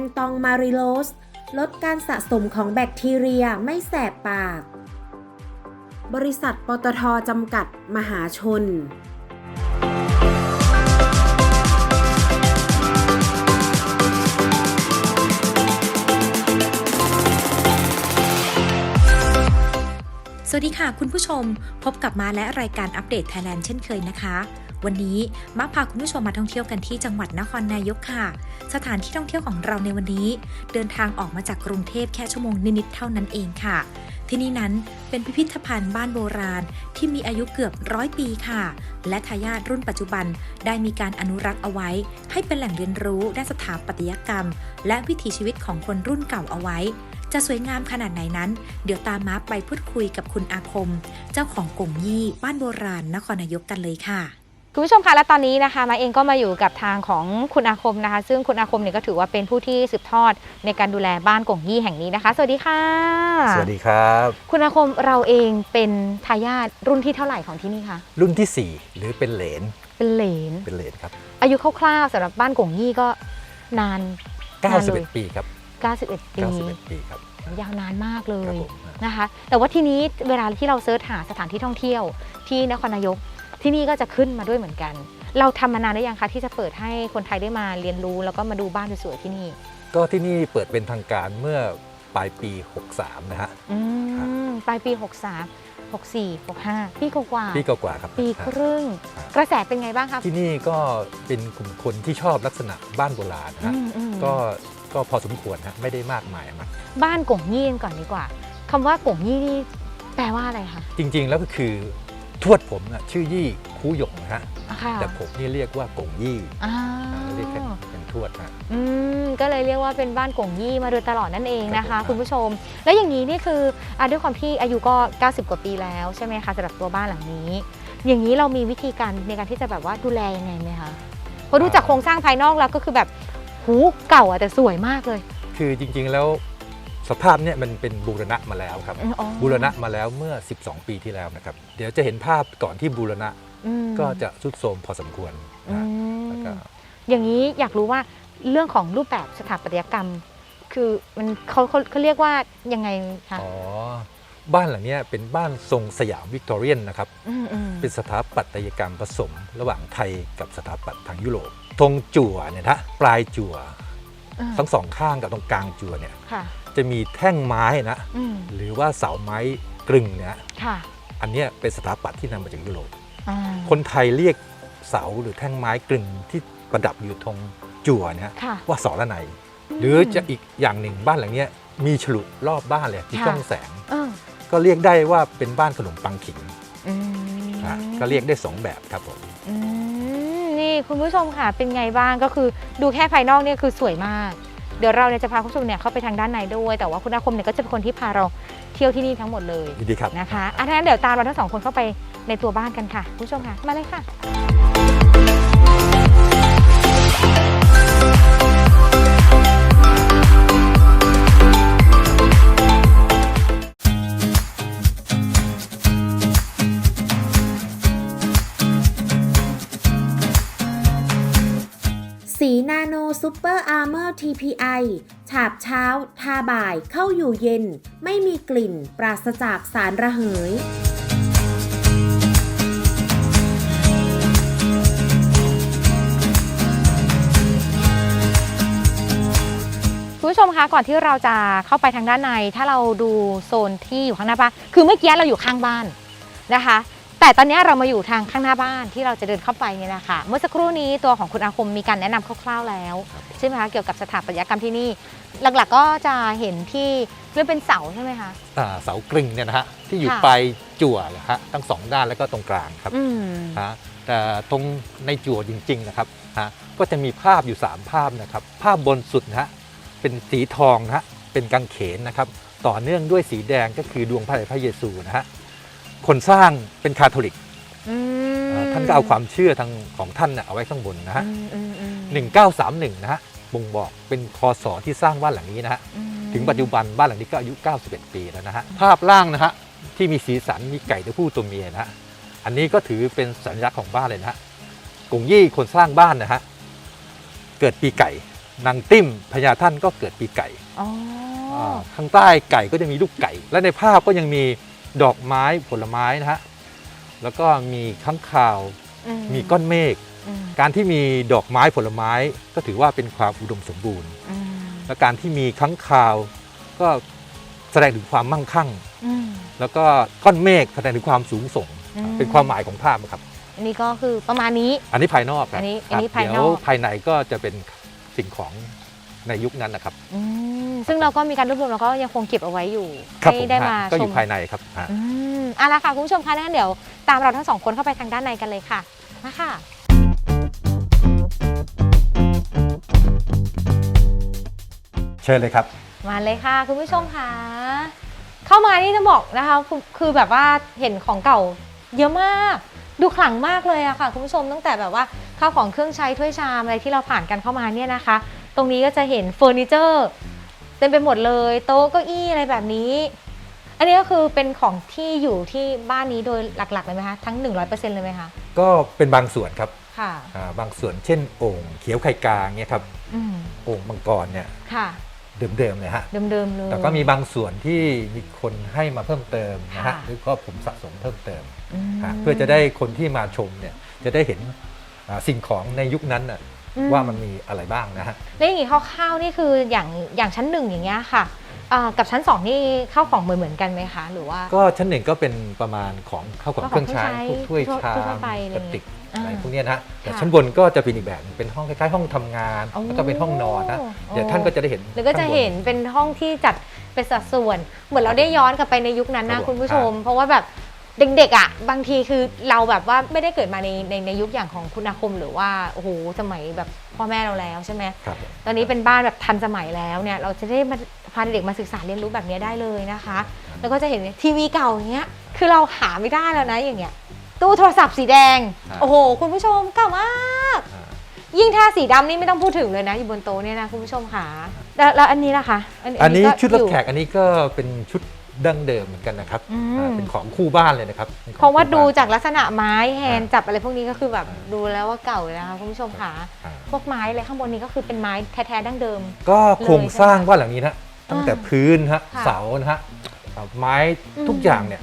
งตองมาริโลส ลดการสะสมของแบคทีเรียไม่แสบปาก บริษัทปตทจำกัดมหาชนสวัสดีค่ะคุณผู้ชมพบกับมาและรายการอัปเดตไทยแลนด์เช่นเคยนะคะ วันนี้มาพาคุณผู้ชมมาท่องเที่ยวกันที่จังหวัดนครนายกค่ะ สถานที่ท่องเที่ยวของเราในวันนี้ เดินทางออกมาจากกรุงเทพแค่ชั่วโมงนิดๆเท่านั้นเองค่ะ ที่นี่นั้นเป็นพิพิธภัณฑ์บ้านโบราณที่มีอายุเกือบร้อยปีค่ะ และทายาทรุ่นปัจจุบันได้มีการอนุรักษ์เอาไว้ ให้เป็นแหล่งเรียนรู้ด้านสถาปัตยกรรม และวิถีชีวิตของคนรุ่นเก่าเอาไว้จะสวยงามขนาดไหนนั้น เดี๋ยวตามมาไปพูดคุยกับคุณอาคม เจ้าของกงยี่บ้านโบราณนครนายกกันเลยค่ะ คุณผู้ชมคะและตอนนี้นะคะมาเองก็มาอยู่กับทางของคุณอาคมนะคะ ซึ่งคุณอาคมเนี่ยก็ถือว่าเป็นผู้ที่สืบทอดในการดูแลบ้านกงยี่แห่งนี้นะคะ สวัสดีค่ะ สวัสดีครับ คุณอาคมเราเองเป็นทายาทรุ่นที่เท่าไหร่ของที่นี่คะรุ่นที่ 4 หรือเป็นเหลนเป็นเหลนเป็นเหลนครับ อายุคร่าวๆสำหรับบ้านกงยี่ก็นานนานเลย91 ปีครับ91ปี91ปีครับยาวนานมากเลครับยผมนะคะ แต่ว่าทีนี้เวลาที่เราเซิร์ชหาสถานที่ท่องเที่ยวที่นครนายก ที่นี่ก็จะขึ้นมาด้วยเหมือนกัน เราทำมานานได้ยังคะที่จะเปิดให้คนไทยได้มาเรียนรู้ แล้วก็มาดูบ้านสวยๆที่นี่ ก็ที่นี่เปิดเป็นทางการเมื่อปลายปี 63 นะฮะอืครับมปลายปี 63 64 65 ปีกว่าๆปีกว่าๆครับ ปีครึ่งครับกระแสเป็นไงบ้างครับ ที่นี่ก็เป็นกลุ่มคนที่ชอบลักษณะบ้านโบราณนะฮะอืมอืมก็ก็พอสมควรฮะไม่ได้มากมายมากบ้านกงยี่กันก่อนดีกว่าคำว่ากงยี่นี่แปลว่าอะไรคะจริง ๆ แล้วก็คือ ทวดผมนะชื่อยี่คูหยงนะฮะอะค่ะแต่ผมนี่เรียกว่ากงยี่อ้าอ่าวเรียกแค่เป็นทวดนะ อืมก็เลยเรียกว่าเป็นบ้านกงยี่มาโดยตลอดนั่นเองนะครัคะ บผม คุณผู้ชม แล้วอย่างนี้นี่คืออะด้วยความที่อายุก็ 90 กว่าปีแล้วใช่ไหมคะสำหรับตัวบ้านหลังนี้ อย่างนี้เรามีวิธีการในการที่จะแบบว่าดูแลยังไงไหมคะเพราะดูจากโครงสร้างภายนอกแล้วก็คือแบบหูเก่าอะแต่สวยมากเลย คือจริงๆแล้ว สภาพเนี่ยมันเป็นบูรณะมาแล้วครับ อ๋อบูรณะมาแล้วเมื่อ 12 ปีที่แล้วนะครับ เดี๋ยวจะเห็นภาพก่อนที่บูรณะอืมก็จะทรุดโทรมพอสมควรอืนะมแล้วก็ อย่างนี้อยากรู้ว่าเรื่องของรูปแบบสถาปัตยกรรม คือมันเขาเขาเขาเรียกว่ายังไงคะอ๋อ บ้านหลังเนี้ยเป็นบ้านทรงสยามวิกตอเรียนนะครับ มอืมเป็นสถาปัตยกรรมผสมระหว่างไทยกับสถาปัตย์ทางยุโรปตรงจั่วเนี่ยนะปลายจั่วอ่าทั้งสองข้างกับตรงกลางจั่วเนี่ยค่ะ จะมีแท่งไม้นะอืมหรือว่าเสาไม้กรึงเนี่ยค่ะอันเนี้ยเป็นสถาปัตย์ที่นำมาจากยุโรปอ่าคนไทยเรียกเสาหรือแท่งไม้กลึงที่ประดับอยู่ตรงจั่วเนี่ยค่ะ ว่าสอระไนหรือจะอีกอย่างหนึ่งบ้านหลังเนี้ยมีฉลุรอบบ้านเลยที่ค่ะ ช่องแสง เออก็เรียกได้ว่าเป็นบ้านขนมปังขิงอืมนะก็เรียกได้สองแบบครับผม อืมนี่คุณผู้ชมค่ะเป็นไงบ้างก็คือดูแค่ภายนอกเนี่ยคือสวยมาก เดี๋ยวเราเนี่ยจะพาคุณผู้ชมเนี่ยเข้าไปทางด้านในด้วย แต่ว่าคุณอาคมเนี่ยก็จะเป็นคนที่พาเราเที่ยวที่นี่ทั้งหมดเลยยินดีครับ นะคะอะถ้างั้นเดี๋ยวตามเราทั้งสองคนเข้าไปในตัวบ้านกันค่ะคุณผู้ชมค่ะมาเลยค่ะ สีนาโน ซูเปอร์อาร์เมอร์ TPI ฉาบเช้า ทาบ่ายเข้าอยู่เย็น ไม่มีกลิ่น ปราศจากสารระเหยคุณผู้ชมคะก่อนที่เราจะเข้าไปทางด้านใน ถ้าเราดูโซนที่อยู่ข้างหน้าบ้านคือเมื่อกี้เราอยู่ข้างบ้านนะคะ แต่ตอนนี้เรามาอยู่ทางข้างหน้าบ้านที่เราจะเดินเข้าไปเนี่ยนะคะเมื่อสักครู่นี้ตัวของคุณอาคมมีการแนะนำคร่าวๆแล้วใช่ไหมคะเกี่ยวกับสถาปัตยกรรมที่นี่ หลักๆก็จะเห็นที่เรื่องเป็นเสาใช่ไหมคะอ่าเสากรึงเนี่ยนะฮะที่อยู่ค่ะปลายจั่วนะฮะทั้งสองด้านแล้วก็ตรงกลางครับอืมฮะแต่ตรงในจั่วจริง ๆนะครับฮะก็จะมีภาพอยู่ 3 ภาพนะครับ ภาพบนสุดนะฮะเป็นสีทองนะฮะเป็นกางเขนนะครับ ต่อเนื่องด้วยสีแดงก็คือดวงพระพระเยซูนะฮะ คนสร้างเป็นคาทอลิกอืมอ่าท่านก็เอาความเชื่อทางของท่านน่ะเอาไว้ข้างบนนะฮะอืมอืมอืม1931 นะฮะบ่งบอกเป็นคศที่สร้างบ้านหลังนี้นะฮะอืมถึงปัจจุบันบ้านหลังนี้ก็อายุ 91 ปีแล้วนะฮะภาพล่างนะฮะที่มีสีสันมีไก่ตัวผู้ตัวเมียนะฮะอันนี้ก็ถือเป็นสัญลักษณ์ของบ้านเลยนะฮะกงยี่คนสร้างบ้านนะฮะเกิดปีไก่นางติ้มพญาท่านก็เกิดปีไก่อ๋ออาข้างใต้ไก่ก็จะมีลูกไก่ และในภาพก็ยังมี ดอกไม้ผลไม้นะฮะแล้วก็มีข้างคาวมีก้อนเมฆอืมการที่มีดอกไม้ผลไม้ก็ถือว่าเป็นความอุดมสมบูรณ์ อืมและการที่มีค้างคาว ก็แสดงถึงความมั่งคั่ง อืม แล้วก็ก้อนเมฆแสดงถึงความสูงส่ง อืม เป็นความหมายของภาพครับ อันนี้ก็คือประมาณนี้ อันนี้ภายนอกครับอันนี้ครับอันนี้ภายนอก เดี๋ยวภายในก็จะเป็นสิ่งของในยุคนั้นนะครับ อืม ซึ่งเราก็มีการรวบรวมแล้วก็ยังคงเก็บเอาไว้อยู่ครับให้ผมได้ฮะมาก็อชยู่มภายในครับฮะ อืมเอาละค่ะคุณผู้ชมคะงั้นเดี๋ยวตามเราทั้งสองคนเข้าไปทางด้านในกันเลยค่ะมาค่ะ เชิญเลยครับ มาเลยค่ะ คุณผู้ชมค่ะ เข้ามานี่จะบอกนะคะคือคือแบบว่าเห็นของเก่าเยอะมาก ดูขลังมากเลยอะค่ะ คุณผู้ชมตั้งแต่แบบว่าข้าวของเครื่องใช้ถ้วยชามอะไรที่เราผ่านกันเข้ามาเนี่ยนะคะ ตรงนี้ก็จะเห็นเฟอร์นิเจอร์ เต็มไปหมดเลย โต๊ะเก้าอี้อะไรแบบนี้ อันนี้ก็คือเป็นของที่อยู่ที่บ้านนี้โดยหลักๆเลยไหมคะทั้ง 100%เลยไหมคะก็เป็นบางส่วนครับค่ะอ่าบางส่วนเช่นโอ่งเขียวไข่กาเนี่ยครับอืมโอ่งมังกรเนี่ยค่ะ เดิมๆเลยฮะเดิมๆเลย แต่ก็มีบางส่วนที่มีคนให้มาเพิ่มเติมนะฮะค่ะ หรือก็ผมสะสมเพิ่มเติมม ฮะเพื่อจะได้คนที่มาชมเนี่ยจะได้เห็นอ่าสิ่งของในยุคนั้นน่ะอื ว่ามันมีอะไรบ้างนะฮะแล้วอย่างนี้คร่าวๆนี่คืออย่างอย่างชั้นหนึ่งอย่างเงี้ยค่ะอ่ากับชั้นสองนี่เข้าของเหมือนเหมือนๆกันไหมคะหรือว่า ก็ชั้นหนึ่งก็เป็นประมาณของข้าวของข้าวเคของรื่องใช้เครื่องใช้พวกถ้วยชาทั่วมๆไปกระติกอ่าอะไรพวกเนี้ยนะฮะแต่ค่ะชั้นบนก็จะเป็นอีกแบบหนึ่งเป็นห้องคล้ายๆ ห้องทำงานโอ้แล้วก็เป็นห้องนอนนะโอ้เดี๋ยวท่านก็จะได้เห็นหรือก็จะข้างบเห็นเป็นห้องที่จัดเป็นสัดส่วน เหมือนเราได้ย้อนกลับไปในยุคนั้นครันะบผมคุณผู้ชม เพราะว่าแบบ เด็กๆอะบางทีคือเราแบบว่าไม่ได้เกิดมาในในในยุคอย่างของคุณอาคมหรือว่าโอ้โหสมัยแบบพ่อแม่เราแล้วใช่ไหมครับ ตอนนี้เป็นบ้านแบบทันสมัยแล้วเนี่ยเราจะได้มาพาเด็กมาศึกษาเรียนรู้แบบนี้ได้เลยนะคะ แล้วก็จะเห็นทีวีเก่าอย่างเงี้ยคือเราหาไม่ได้แล้วนะอย่างเงี้ยตู้โทรศัพท์สีแดงครับโอ้โห คุณผู้ชมเก่ามากอ่ายิ่งถ้าสีดำนี่ไม่ต้องพูดถึงเลยนะ อยู่บนโต๊ะเนี่ยนะคุณผู้ชมค่ะแล้วแล้วอันนี้ล่ะคะ อันนี้ก็ชุดรับอยู่แขกอันนี้ก็เป็นชุด ดั้งเดิมเหมือนกันนะครับอืม อ่าเป็นของคู่บ้านเลยนะครับป็นของเพราะว่าคู่ดูบ้น จากลักษณะไม้แฮนด์อ่าจับอะไรพวกนี้ก็คือแบบอ่า ดูแล้วว่าเก่าเลยนะคะคุณผู้ชมค่ะ อ่าพวกไม้อะไรข้างบนนี้ก็คือเป็นไม้แท้ๆดั้งเดิม ก็โครงสร้างบ้านหลังนี้นะตั้งแต่อ่าพื้นฮะค่ะเสานะฮะอ่าไม้อืมทุกอย่างเนี่ย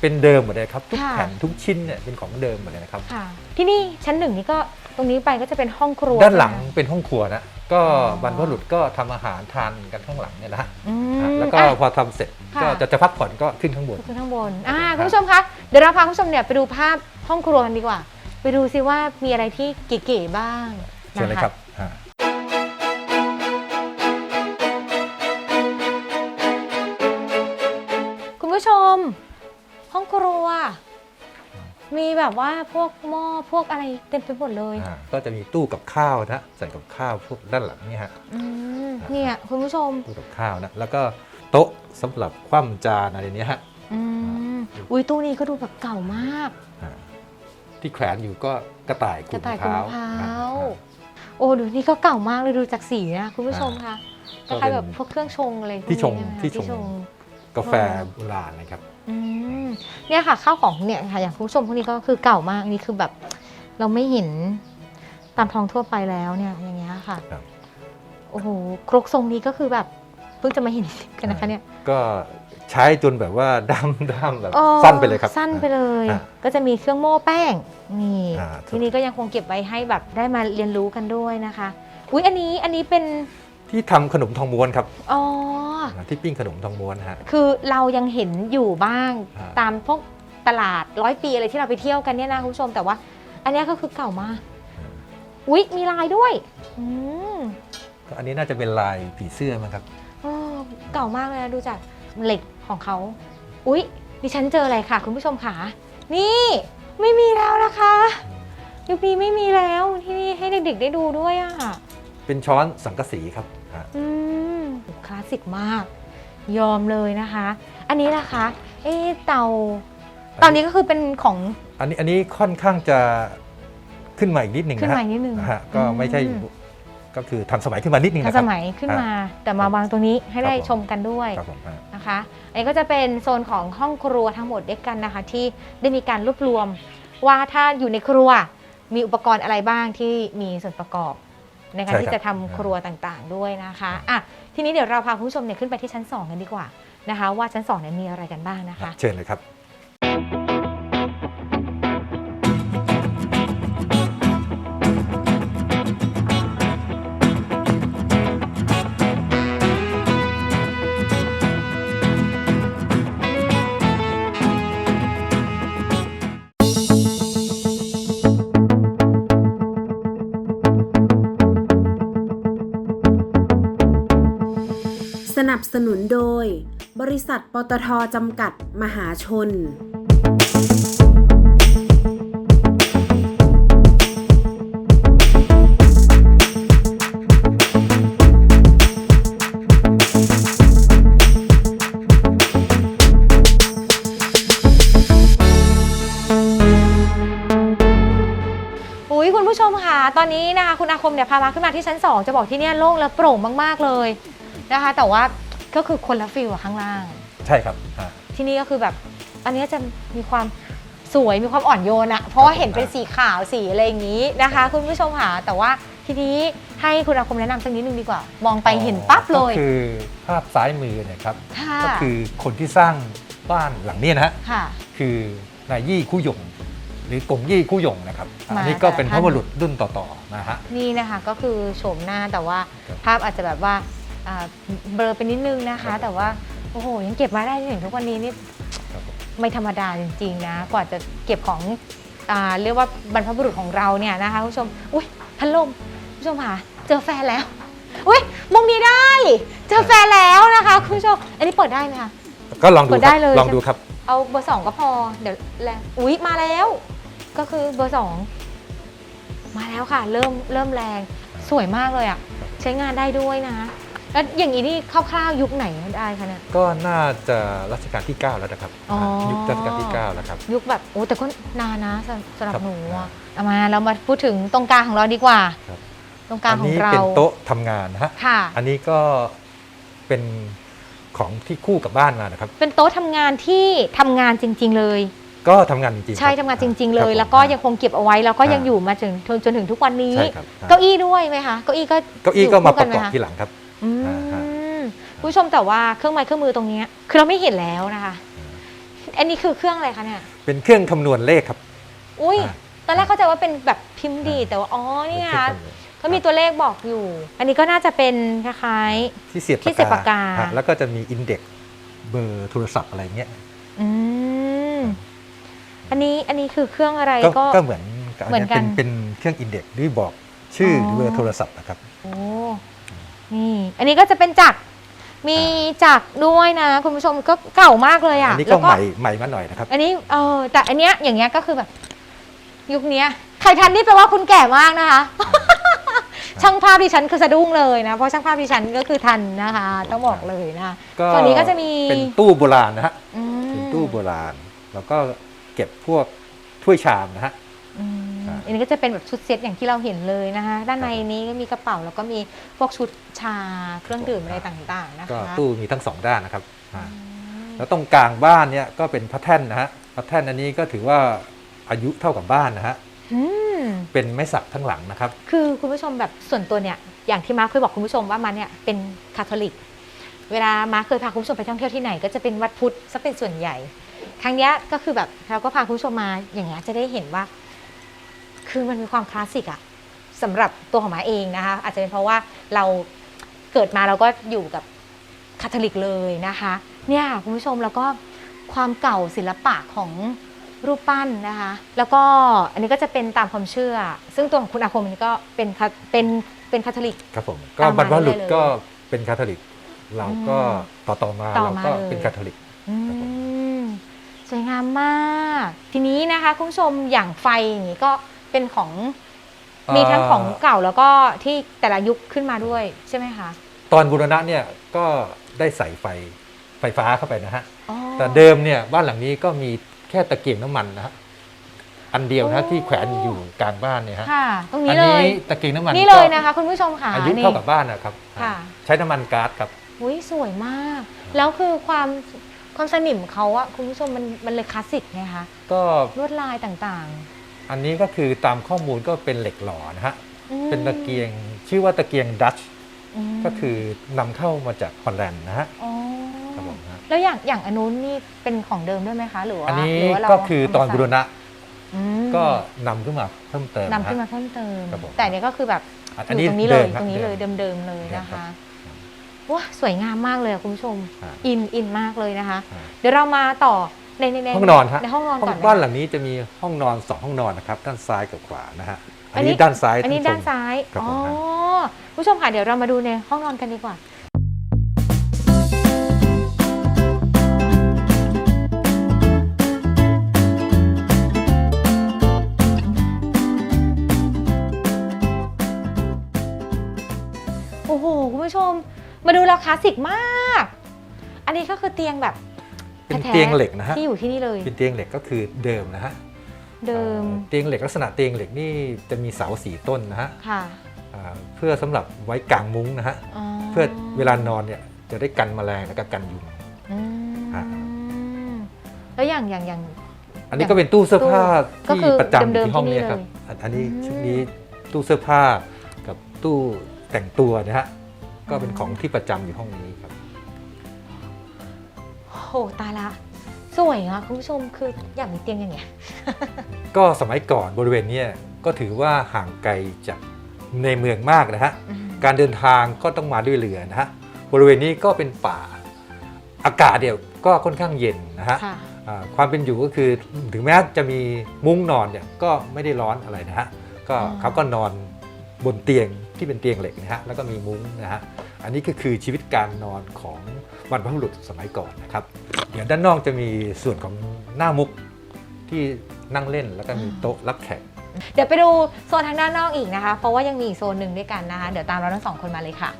เป็นเดิมหมดเลยครับ ทุกค่ะ แผ่นทุกชิ้นเนี่ยเป็นของเดิมหมดเลยนะครับ ค่ะ ที่นี่ชั้นหนึ่งนี่ก็ต รงนี้ไปก็จะเป็นห้องครัวด้านหลังใช่ไมเป็นห้องครัวนะก็อ๋อบรรพบุรุษก็ทำอาหารทานกันข้างหลังเนี่ยนะฮะอืมอะแล้วก็อะพอทำเสร็จค่ะก็จะจะพักผ่อนก็ขึ้นข้างบนขึ้นข้างบนอ่าครับคุณผู้ชมคะเดี๋ยวเราพาคุณผู้ชมเนี่ยไปดูภาพห้องครัวกันดีกว่า ไปดูซิว่ามีอะไรที่เก๋ๆบ้างเชิญเลยนะะครับอ่าคุณผู้ชม ห้องครัว มีแบบว่าพวกหม้อพวกอะไรเต็มไปหมดเลยอ่าก็จะมีตู้กับข้าวนะใส่กับข้าวพวกด้านหลังเนี่ยฮะ อืมเนี่ยคุณผู้ชมตู้กับข้าวนะ แล้วก็โต๊ะสำหรับคว่ำจานอะไรเนี้ยฮะอืมอุ้ยตู้นี้ก็ดูแบบเก่ามาก อ่าที่แขวนอยู่ก็กระต่ายขูกดระต่ายมะพร้าวขูดมะพร้าวอ่าโอ้ดูนี่ก็เก่ามากเลยดูจากสีนะคุณผู้ชมค่ะคก็ล้ายเป็นๆแบบพวกเครื่องชงอะไรพวกที่ชงนี้นะคะที่ชง กาแฟโบราณนะครับ อืมเนี่ยค่ะข้าวของเนี่ยค่ะอย่างคุณผู้ชมพวกนี้ก็คือเก่ามากอันนี่คือแบบเราไม่เห็นตามท้องทั่วไปแล้วเนี่ยอย่างเงี้ยค่ะครับ โอ้โหครกทรงนี้ก็คือแบบเพิ่งจะมาเห็นกันนะคะเนี่ยก็ใช้จนแบบว่าดำดำแบบอ๋อสั้นไปเลยครับ สั้นไปเลย อ่าก็จะมีเครื่องโม่แป้งนี่อ่าทีนี้ก็ยังคงเก็บไว้ให้แบบได้มาเรียนรู้กันด้วยนะคะ อุ้ยอันนี้อันนี้เป็น ที่ทำขนมทองม้วนครับอ๋อ ที่ปิ้งขนมทองม้วนนะฮะ คือเรายังเห็นอยู่บ้างอ่าตามพวกตลาดร้อยปีอะไรที่เราไปเที่ยวกันเนี่ยนะคุณผู้ชมแต่ว่า อันเนี้ยก็คือเก่ามากอุ๊ยมีลายด้วยอืมก็อันนี้น่าจะเป็นลายผีเสื้อมั้งครับโอ้เก่ามากเลยนะดูจากเหล็กของเขาอุ๊ยดิฉันเจออะไรค่ะ คุณผู้ชมค่ะนี่ไม่มีแล้วนะคะยุคนี้ไม่มีแล้วที่นี่ให้เด็กๆได้ดูด้วยอะเป็นช้อนสังกะสีครับ อ่าอืมคลาสสิกมาก ยอมเลยนะคะ อันนี้นะคะ เอ๊ะเตาเตานี้ก็คือเป็นของ อันนี้อันนี้ค่อนข้างจะขึ้นมาอีกนิดหนึ่งขึ้นนะมาฮะอีกนิดนึงฮะก็ไม่ใช่อืม ก็คือทันสมัยขึ้นมานิดนึงทันนะคสรับ มัยขึ้นมา แต่มาวางตรงนี้ให้ได้ครับผม ชมกันด้วย ครับผมฮะ นะคะอันนี้ก็จะเป็นโซนของห้องครัวทั้งหมดด้วยกันนะคะ ที่ได้มีการรวบรวม ว่าถ้าอยู่ในครัวมีอุปกรณ์อะไรบ้างที่มีส่วนประกอบ ในการใช่ครับ ที่จะทำครัวต่างๆด้วยนะคะอะทีนี้เดี๋ยวเราพาคุณผู้ชมเนี่ยขึ้นไปที่ชั้น 2 กันดีกว่านะคะ ว่าชั้น2เนี่ยมีอะไรกันบ้างนะคะเชิญเลยครับ สนุนโดย บริษัทปตทจำกัดมหาชน อุ้ยคุณผู้ชมค่ะ ตอนนี้นะคะคุณอาคมเนี่ยพามาขึ้นมาที่ชั้น 2 จะบอกที่เนี่ยโล่งและโปร่งมาก ๆ เลยนะคะ แต่ว่า ก็คือคนละฟิลกับข้างล่าง ใช่ครับอ่า ที่นี่ก็คือแบบอันนี้จะมีความสวยมีความอ่อนโยนอะเพราะว่าเห็นเป็นสีขาวสีอะไรอย่างนี้นะคะ คุณผู้ชมค่ะแต่ว่าทีนี้ให้คุณอาคมแนะนำสักนิดนึงดีกว่า มองไปเห็นปั๊บเลยก็คือภาพซ้ายมือเนี่ยครับ ค่ะก็คือคนที่สร้างบ้านหลังเนี้นะฮะค่ะ คือนายยี่คู่หยง หรือกงยี่คู่หยงนะครับมาอันนี้ก็เป็นแต่พท่านระบุรุษรุ่นต่อๆนะฮะ นี่นะคะก็คือโฉมหน้าแต่ว่าครับ ภาพอาจจะแบบว่า อ่าเบลอไปนิดนึงนะคะแต่ว่าโอ้โหยังเก็บมาได้จนถึงทุกวันนี้นี่ครับผมไม่ธรรมดาจริง ๆ นะ กว่าจะเก็บของอ่าเรียกว่าบรรพบุรุษของเราเนี่ยนะคะคุณผู้ชมอุ้ยพัดลมคุณผู้ชมค่ะเจอแฟนแล้วอุ้ยมุงนี้ได้ เจอแฟนแล้วนะคะคุณผู้ชมอันนี้เปิดได้ไหมคะ ก็ลองดูกดคได้รับเลย ลองดูครับ เอาเบอร์สองก็พอเดี๋ยวแรงอุ๊ยมาแล้ว ก็คือเบอร์สองมาแล้วค่ะ เริ่มเริ่มแรงสวยมากเลยอะ ใช้งานได้ด้วยนะ แล้วอย่างนี้นี่คร่าวๆยุคไหนได้คะเนี่ย ก็น่าจะรัชกาลที่ 9 แล้วนะครับอ๋อยุครัชกาลที่ 9 แล้วครับ ยุคแบบโอ้แต่ก็นานนะสำสำหรับครับหนูครัอะบเอามาเรามาพูดถึงตรงกลางของเราดีกว่า ครับ ตรงกลางอัของนี้เราเป็นโต๊ะทำงานนะฮะ ค่ะ อันนี้ก็เป็นของที่คู่กับบ้านมานะครับ เป็นโต๊ะทำงานที่ทำงานจริง ๆ เลย ก็ทำงานจริงๆใช่คบทำงานจริง ๆ เลยครับผม แล้วก็ยังคงเก็บเอาไว้แล้วก็ยังอ่า อยู่มาถึงจนถึงทุกวันนี้ ใช่ครับเก้าอี้ด้วยไหมคะเก้าอี้ก็เก้าอี้ก็มาประกอบยู่ทีคู่นไหคหลังครับ อือ่าฮะมคุณผู้ชมแต่ว่าเครื่องไม้เครื่องมือตรงเนี้ยคือเราไม่เห็นแล้วนะคะ อันนี้คือเครื่องอะไรคะเนี่ย เป็นเครื่องคำนวณเลขครับ อุ้ยอ่า ตอนแรกเข้าใจว่าเป็นแบบพิมพ์ดีดแต่ว่าอ๋อนี่ไงเป็คะเครื่องำนวณก็มีตัวเลขบอกอยู่ อันนี้ก็น่าจะเป็นคล้าย ที่เสียบที่เสียบปากกา ฮะแล้วก็จะมีอินเด็กซ์เบอร์โทรศัพท์อะไรเงี้ย ๆอืมอันนี้อันนี้คือเครื่องอะไรก็ก็ ก็เหมือนกับเหมือนกันเป็นเป็นเครื่องอินเด็กซ์หรือบอกชื่อออ หรือเบอร์โทรศัพท์นะครับ โอ้ นี่อันนี้ก็จะเป็นจักรมีจักรด้วยนะ คุณผู้ชมก็เก่ามากเลยอะอันนี้แล้ก็วใหม่ใหม่มาหน่อยนะครับ อันนี้เออแต่อันเนี้ยอย่างเงี้ยก็คือแบบ ยุคเนี้ยใครทันนี่แปลว่าคุณแก่มากนะคะ ช่างภาพดิฉันคือสะดุ้งเลยนะ เพราะช่างภาพดิฉันก็คือทันนะคะ ต้องบอกเลยนะก็ส่วนนี้ก็จะมีเป็นตู้โบราณนะฮะอืม เป็นตู้โบราณ แล้วก็เก็บพวกถ้วยชามนะฮะ อืมครับอันนี้ก็จะเป็นแบบชุดเซตอย่างที่เราเห็นเลยนะคะ ด้านในนี้ก็มีกระเป๋าแล้วก็มีพวกชุดชาเครื่องดื่มอะไรต่างๆนะก็คะตู้มีทั้งสองด้านนะครับอ่าอืมแล้วตรงกลางบ้านเนี่ยก็เป็นพระแท่นนะฮะพระแท่นอันนี้ก็ถือว่าอายุเท่ากับบ้านนะฮะอืม เป็นไม้สักทั้งหลังนะครับ คือคุณผู้ชมแบบส่วนตัวเนี่ยอย่างที่มาร์คเคยบอกคุณผู้ชมว่ามันเนี่ยเป็นคาทอลิก เวลามาร์คเคยพาคุณผู้ชมไปท่องเที่ยวที่ไหนก็จะเป็นวัดพุทธซะเป็นส่วนใหญ่ ครั้งเนี้ยก็คือแบบเราก็พาคุณผู้ชมมาอย่างเงี้ยจะได้เห็นว่า คือมันมีความคลาสสิกอะสำหรับตัวของมาเองนะคะ อาจจะเป็นเพราะว่าเราเกิดมาเราก็อยู่กับคาทอลิกเลยนะคะ เนี่ยคุณผู้ชมแล้วก็ความเก่าศิลปะของรูปปั้นนะคะ แล้วก็อันนี้ก็จะเป็นตามความเชื่อ ซึ่งตัวของคุณอาคมอันนี้ก็เป็นคาเป็นเป็นคาทอลิก ครับผม ก็ตามบรมารพบุรุษเรื่อยๆเลยก็เป็นคาทอลิก เราก็ต่อต่อมาต่อเรามาก็เลยเป็นคาทอลิกอืครับผมมสวยงามมาก ทีนี้นะคะคุณผู้ชมอย่างไฟอย่างนี้ก็ เป็นของมีทั้งของเก่าแล้วก็ที่แต่ละยุคขึ้นมาด้วยใช่ไหมคะ ตอนบูรณะเนี่ยก็ได้ใส่ไฟไฟฟ้าเข้าไปนะฮะอ๋อแต่เดิมเนี่ยบ้านหลังนี้ก็มีแค่ตะเกียงน้ำมันนะฮะอันเดียวนะฮะโอ้ที่แขวนอยู่กลางบ้านเนี่ยฮะค่ะตรงอันี้เลยตะเกียงน้ำมันนี่เลยก็นะคะคุณผู้ชมค่ะอายุนี่เท่ากับบ้านนะครับค่ะใช้น้ำมันก๊าซครับอุ้ยสวยมาก แล้วคือความความสนิมเขาอะคุณผู้ชมมันมันเลยคลาสสิกไงคะก็ลวดลายต่าง อันนี้ก็คือตามข้อมูลก็เป็นเหล็กหล่อนะฮะๆอืมเป็นตะเกียงชื่อว่าตะเกียงดัชมก็คือนำเข้ามาจากฮอลแลนด์นะฮะอ๋อครับผมฮะแล้วอย่างอย่างอันนู้นนี่เป็นของเดิมด้วยไหมคะหรือว่าอันนี้หรืว่าเราก็คือตอนเามาบูรใส่ณะอืมก็นำขึ้นมาเพิ่มเติมนำขึ้นมาฮะเพิ่มเติมครับผมแต่อันนี้ก็คือแบบอันอยู่นี้ตรงนี้เลยดิมตรงนี้เลยดิมเดิมๆเลยเดิมนะครัคะบว้าสวยงามมากเลยอะคุณผู้ชมฮะอินอินมากเลยนะคะฮะเดี๋ยวเรามาต่อ ในในในห้องนอนฮะในห้องนอนห้องก่อนบ้านนะหลังนี้จะมีห้องนอนสองห้องนอนนะครับ ด้านซ้ายกับขวานะฮะอัอันนนี้นี้ด้านซ้ายอันนี้ท่ด้านผู้ชม ซ้ายครับอ๋ผอมฮะผู้ชมค่ะเดี๋ยวเรามาดูในห้องนอนกันดีกว่า โอ้โห คุณผู้ชม มาดูแล้วคลาสสิกมาก อันนี้ก็คือเตียงแบบ เป็นแท้ๆเตียงเหล็กนะฮะที่อยู่ที่นี่เลย เป็นเตียงเหล็กก็คือเดิมนะฮะเดิมอ่าเตียงเหล็กลักษณะเตียงเหล็กนี่จะมีเสาสี่ต้นนะฮะค่ะอ่าเพื่อสำหรับไว้กลางมุ้งนะฮะเพื่อเวลานอนเนี่ยจะได้กันแมลงแล้วก็กันยุงอืมฮะแล้วอย่างอย่างอย่างอันนี้ก็เป็นตู้เสื้อผ้าก็ที่คือประจำอเดิมๆยู่ที่ห้องที่นี่เนี้ครับเลยอันอันนี้อืมชุดนี้ตู้เสื้อผ้ากับตู้แต่งตัวนะฮะก็เป็นอืมของที่ประจำอยู่ห้องนี้ครับ โอ้โหตายละ สวยอะคุณผู้ชมคืออยากมีเตียงอย่างเงี้ย ก็สมัยก่อนบริเวณเนี้ยก็ถือว่าห่างไกลจากในเมืองมากนะฮะการเดินทางก็ต้องมาด้วยเรือนะฮะ บริเวณนี้ก็เป็นป่า อากาศเดียวก็ค่อนข้างเย็นนะฮะค่ะ อ่าความเป็นอยู่ก็คือถึงแม้จะมีมุ้งนอนเนี่ยก็ไม่ได้ร้อนอะไรนะฮะ ก็อ๋อ เขาก็นอนบนเตียง ที่เป็นเตียงเหล็กนะฮะแล้วก็มีมุ้งนะฮะอันนี้ก็คือชีวิตการนอนของบรรพบุรุษสมัยก่อนนะครับเดี๋ยวด้านนอกจะมีส่วนของหน้ามุกที่นั่งเล่นแล้วก็มีโต๊ะรับแขกเดี๋ยวไปดูโซนทางด้านนอกอีกนะคะ เพราะว่ายังมีอีกโซนหนึ่งด้วยกันนะคะ เดี๋ยวตามเราทั้งสองคนมาเลยค่ะ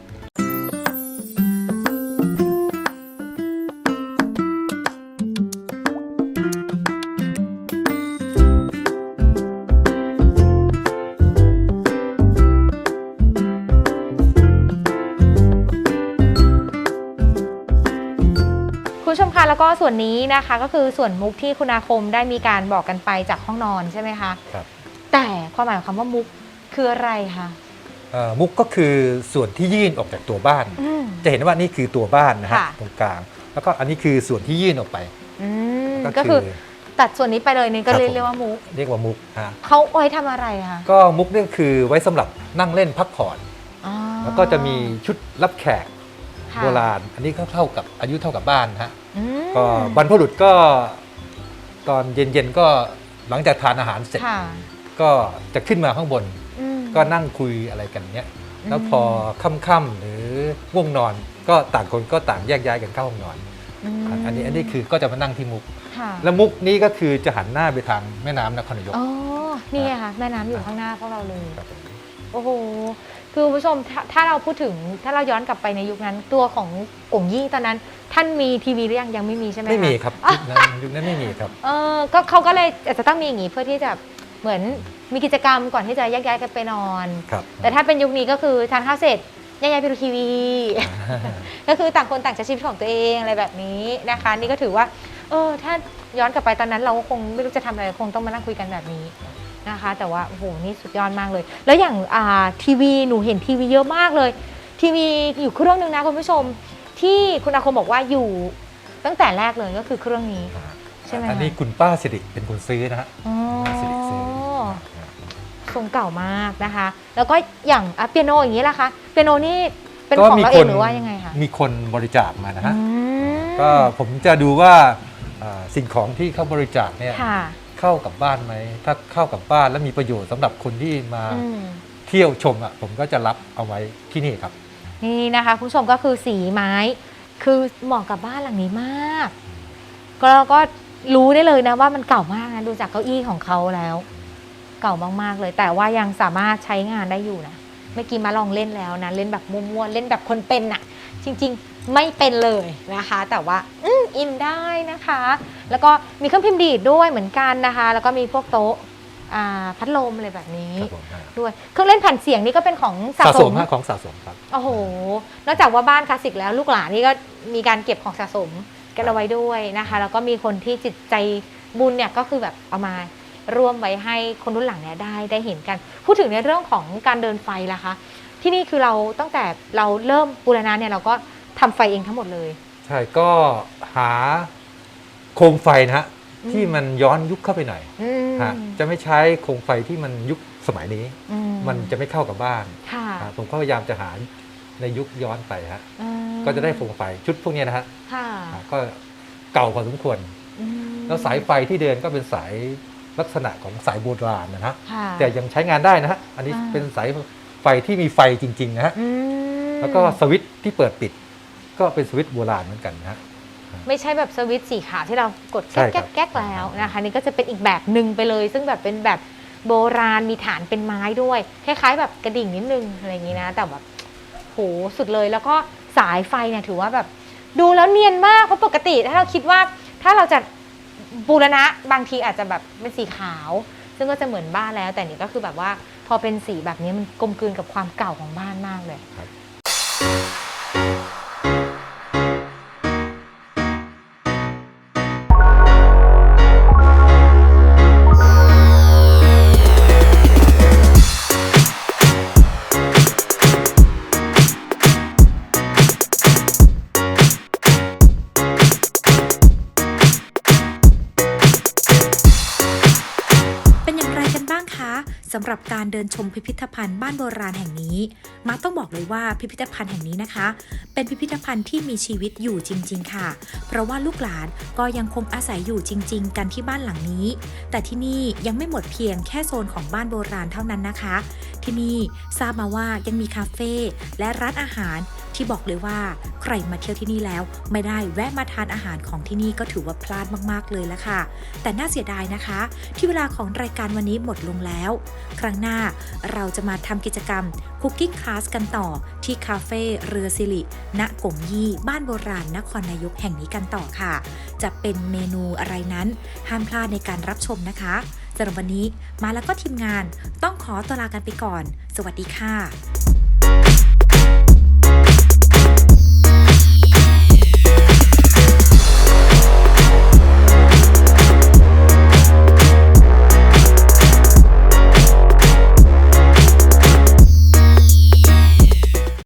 ส่วนนี้นะคะก็คือส่วนมุกที่คุณอาคมได้มีการบอกกันไปจากห้องนอนใช่ไหมคะครับแต่ความหมายของคำว่ามุกคืออะไรคะเอ่อมุกก็คือส่วนที่ยื่นออกจากตัวบ้านอืมจะเห็นว่านี่คือตัวบ้านนะฮะค่ะตรงกลาง แล้วก็อันนี้คือส่วนที่ยื่นออกไปอืมก็ก็คืคืออตัดส่วนนี้ไปเลยนี่ก็ครับเรียกผมเรียกว่ามุก เรียกว่ามุกฮะเขาเอาไว้ทำอะไรคะก็มุกนี่ก็คือไว้สำหรับนั่งเล่นพักผ่อนอ๋อแล้วก็จะมีชุดรับแขกค่ะโบราณ อันนี้ก็เท่ากับอายุเท่ากับบ้านฮะอืม ก็บรรพบุรุษก็ตอนเย็นๆก็หลังจากทานอาหารเสร็จ ค่ะก็จะขึ้นมาข้างบน อืม ก็นั่งคุยอะไรกันเนี้ย แล้วอืมพอค่ำๆหรือง่วงนอนก็ต่างคนก็ต่างแยกย้ายกันเข้าห้องนอน มอันนี้อันนี้คือก็จะมานั่งที่มุก ค่ะแล้วมุกนี้ก็คือจะหันหน้าไปทางแม่น้ำนครนายก อ๋อนี่ไงค่ะแม่น้ำอยู่ข้างหน้าพวกเราเลย ครับผม โอ้โห คือคุณผู้ชมถ้าถ้าเราพูดถึงถ้าเราย้อนกลับไปในยุคนั้น ตัวของกงยี่ตอนนั้น ท่านมีทีวีหรือยังยังไม่มีใช่ไหมะ ไม่มีครับยุคนั้นยุคนั้นไม่มีครับ เออก็เขาก็เลยอาจจะต้องมีอย่างนี้เพื่อที่จะเหมือนมีกิจกรรมก่อนที่จะแยกย้ายกันไปนอน ครับ แต่ถ้าเป็นยุคนี้ก็คือทานข้าวเสร็จแยกย้ายไปดูทีวี ก็คือต่างคนต่างใช้ชีวิตของตัวเองอะไรแบบนี้นะคะ นี่ก็ถือว่า เออ ถ้าย้อนกลับไปตอนนั้นเราก็คงไม่รู้จะทำอะไรคงต้องมานั่งคุยกันแบบนี้ นะคะ แต่ว่าโอ้โหนี่สุดยอดมากเลย แล้วอย่างอ่าทีวีหนูเห็นทีวีเยอะมากเลย ทีวีอยู่เครื่องนึงนะคุณผู้ชม ที่คุณอาคมบอกว่าอยู่ตั้งแต่แรกเลยก็คือเครื่องนี้ ใช่ไหมคะอันนี้คุณป้าสิริเป็นคนซื้อนะฮะอ๋อป้าสิริซื้อทรงเก่ามากนะคะ แล้วก็อย่างอะเปียโนอย่างนี้ล่ะคะเปียโนนี่เป็นก็ของมีเราคเองนหรือว่ายังไงคะมีคนบริจาคมานะฮะอืมก็ผมจะดูว่าอ่าสิ่งของที่เขาบริจาคเนี่ยค่ะ เข้ากับบ้านไหม ถ้าเข้ากับบ้านแล้วมีประโยชน์สำหรับคนที่มาอืม เที่ยวชมอะผมก็จะรับเอาไว้ที่นี่ครับ นี่นะคะคุณผู้ชมก็คือสีไม้ คือเหมาะกับบ้านหลังนี้มาก ก็เราก็รู้ได้เลยนะว่ามันเก่ามากนะดูจากเก้าอี้ของเขาแล้ว เก่ามากๆเลย แต่ว่ายังสามารถใช้งานได้อยู่นะเมื่อกี้มาลองเล่นแล้วนะเล่นแบบมั่วๆเล่นแบบคนเป็นน่ะจริงๆ ไม่เป็นเลยนะคะ แต่ว่าอืมอินได้นะคะ แล้วก็มีเครื่องพิมพ์ดีดด้วยเหมือนกันนะคะ แล้วก็มีพวกโต๊ะอ่าพัดลมอะไรแบบนี้ครับผมฮะด้วยเครื่องเล่นแผ่นเสียงนี่ก็เป็นของสะสะสสมมฮะของสะสมครับ โอ้โห นอกจากว่าบ้านคลาสสิกแล้วลูกหลานนี่ก็มีการเก็บของสะสมกันเอาไว้ด้วยนะคะ แล้วก็มีคนที่จิตใจบุญเนี่ยก็คือแบบเอามาร่วมไว้ให้คนรุ่นหลังเนี่ยได้ได้เห็นกัน พูดถึงในเรื่องของการเดินไฟล่ะคะ ที่นี่คือเราตั้งแต่เราเริ่มบูรณะเนี่ยเราก็ ทำไฟเองทั้งหมดเลย ใช่ก็หาโคมไฟนะฮะอืม ที่มันย้อนยุคเข้าไปหน่อยอืมฮะจะไม่ใช้โคมไฟที่มันยุคสมัยนี้ อืมันจะไม่เข้ากับบ้านค่ะฮะผมก็พยายามจะหาในยุคย้อนไปฮะอืมก็จะได้โคมไฟชุดพวกเนี้ยนะฮะค่ะฮะก็เก่าพอสมควร อืมแล้วสายไฟที่เดินก็เป็นสายลักษณะของสายโบราณนะฮะค่ะ แต่ยังใช้งานได้นะฮะอันนี้อ่า เป็นสายไฟที่มีไฟจริงๆนะฮะอืมแล้วก็สวิตช์ที่เปิดปิด ก็เป็นสวิตช์โบราณเหมือนกันนะฮะ ไม่ใช่แบบสวิตช์สีขาวที่เรากดใช่แก๊กครับ แก๊กๆแล้วนะคะ นี่ก็จะเป็นอีกแบบหนึ่งไปเลย ซึ่งแบบเป็นแบบโบราณมีฐานเป็นไม้ด้วยคล้ายๆ แบบกระดิ่งนิดนึงอะไรอย่างนี้นะ แต่แบบโหสุดเลยแล้วก็สายไฟเนี่ยถือว่าแบบ ดูแล้วเนียนมากเพราะปกติถ้าเราคิดว่าถ้าเราจะบูรณะบางทีอาจจะแบบเป็นสีขาว ซึ่งก็จะเหมือนบ้านแล้ว แต่นี่ก็คือแบบว่าพอเป็นสีแบบนี้มันกลมกลืนกับความเก่าของบ้านมากเลยเป็น เดินชมพิพิธภัณฑ์บ้านโบราณแห่งนี้ มาต้องบอกเลยว่าพิพิธภัณฑ์แห่งนี้นะคะ เป็นพิพิธภัณฑ์ที่มีชีวิตอยู่จริง ๆ ค่ะ เพราะว่าลูกหลานก็ยังคงอาศัยอยู่จริง ๆ กันที่บ้านหลังนี้ แต่ที่นี่ยังไม่หมดเพียงแค่โซนของบ้านโบราณเท่านั้นนะคะที่นี่ทราบมาว่ายังมีคาเฟ่และร้านอาหารที่บอกเลยว่าใครมาเที่ยวที่นี่แล้ว ไม่ได้แวะมาทานอาหารของที่นี่ก็ถือว่าพลาดมากๆเลยละค่ะ แต่น่าเสียดายนะคะ ที่เวลาของรายการวันนี้หมดลงแล้ว ครั้งหน้าเราจะมาทำกิจกรรมคุกกิ้คลาสกันต่อที่คาเฟ่เรือสิริณกงยี่บ้านโบราณนครนายกแห่งนี้กันต่อค่ะ จะเป็นเมนูอะไรนั้น ห้ามพลาดในการรับชมนะคะ สำหรับวันนี้มาแล้วก็ทีมงานต้องขอตัวลากันไปก่อน สวัสดีค่ะ